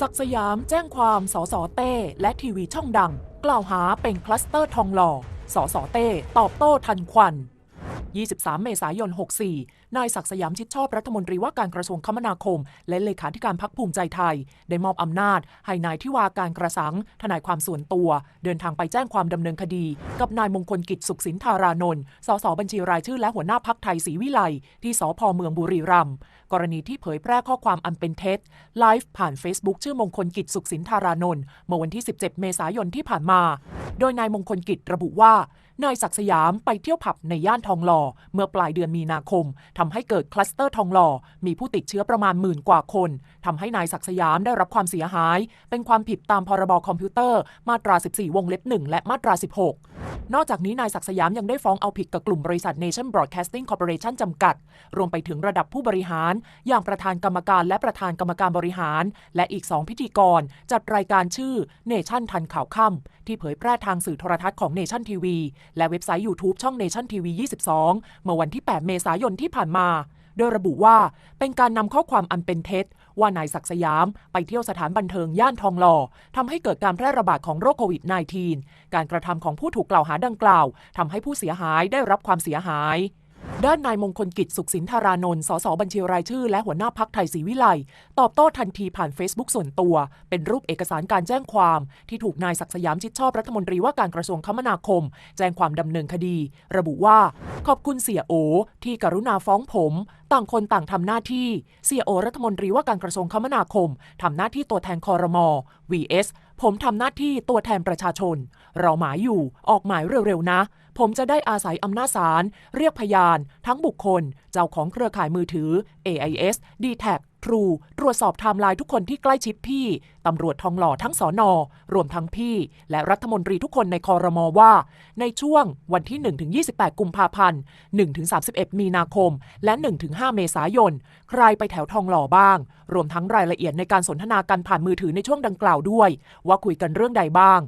ศักสยามแจ้งความสสเต้ และทีวีช่องดัง กล่าวหาเป็นคลัสเตอร์ทองหล่อสสเต้ ตอบโต้ทันควัน 23 เมษายน 64 นายศักสยามชิดชอบรัฐมนตรีว่าการกระทรวงคมนาคม และเลขาธิการพักภูมิใจไทย ได้มอบอำนาจ ให้นายทิวาการกระสัง ทนายความส่วนตัว เดินทางไปแจ้งความดำเนินคดี กับนายมงคลกิจสุขสินธารานนท์ สสบัญชีรายชื่อและหัวหน้าพักไทยศรีวิไลที่สพเมืองบุรีรัมย์ กรณีที่เผยแพร่ข้อความอันเป็นเท็จไลฟ์ผ่าน Facebook ชื่อมงคลกิจสุขสินธารานนท์เมื่อวันที่ 17 เมษายนที่ผ่านมา โดยนายมงคลกิจระบุว่านายศักสยามไปเที่ยวผับในย่านทองหล่อเมื่อปลายเดือนมีนาคมทำให้เกิดคลัสเตอร์ทองหล่อมีผู้ติดเชื้อประมาณหมื่นกว่าคนทำให้นายศักสยามได้รับความเสียหาย เป็นความผิดตามพรบคอมพิวเตอร์มาตรา 14 วงเล็บ 1 และมาตรา 16 นอกจากนี้นายศักย์สยามยังได้ฟ้องเอาผิดกับกลุ่มบริษัท Nation Broadcasting Corporation จำกัด รวมไปถึงระดับผู้บริหาร อย่างประธานกรรมการและประธานกรรมการบริหาร และอีก 2 พิธีกร จัดรายการชื่อ Nation ทันข่าวค่ำที่เผยแพร่ทางสื่อโทรทัศน์ของ Nation TV และเว็บไซต์ YouTube ช่อง Nation TV 22 เมื่อวันที่ 8 เมษายนที่ผ่านมา โดยระบุว่าเป็นการนำข้อความอันเป็นเท็จ ว่านายศักดิ์สยามไปเที่ยวสถานบันเทิงย่านทองหล่อทำให้เกิดการแพร่ระบาดของโรคโควิด -19 การกระทำของผู้ถูกกล่าวหาดังกล่าวทำให้ผู้เสียหายได้รับความเสียหาย ด้านนายมงคลกิจสุขสินธารานนท์ สสบัญชีรายชื่อ และหัวหน้าพักไทยศรีวิไลตอบโต้ทันทีผ่าน Facebook ส่วนตัว เป็นรูปเอกสารการแจ้งความ ที่ถูกนายศักดิ์สยามชิดชอบรัฐมนตรีว่าการกระทรวงคมนาคม แจ้งความดำเนินคดี ระบุว่า ขอบคุณเสียโอ ที่กรุณาฟ้องผม ต่างคนต่างทำหน้าที่เสียโอรัฐมนตรีว่าการกระทรวงคมนาคมทำหน้าที่ตัวแทนคอรมอ vs ผมทำหน้าที่ตัวแทนประชาชน เราหมายอยู่ออกหมายเร็วๆนะ ผมจะได้อาศัยอำนาจศาลเรียกพยาน ทั้งบุคคล เจ้าของเครือข่ายมือถือ AIS d t a c True ตรวจสอบไทม์ไลน์ทุกคนที่ใกล้ชิดพี่ ตำรวจทองหล่อทั้งสอนอรวมทั้งพี่ และรัฐมนตรีทุกคนในคอรมอว่า ในช่วงวันที่ 1-28 กุมภาพันธ์1-31 มีนาคม และ 1-5 เมษายน ใครไปแถวทองหล่อบ้าง รวมทั้งรายละเอียดในการสนทนากันผ่านมือถือในช่วงดังกล่าวด้วย ว่าคุยกันเรื่องใดบ้าง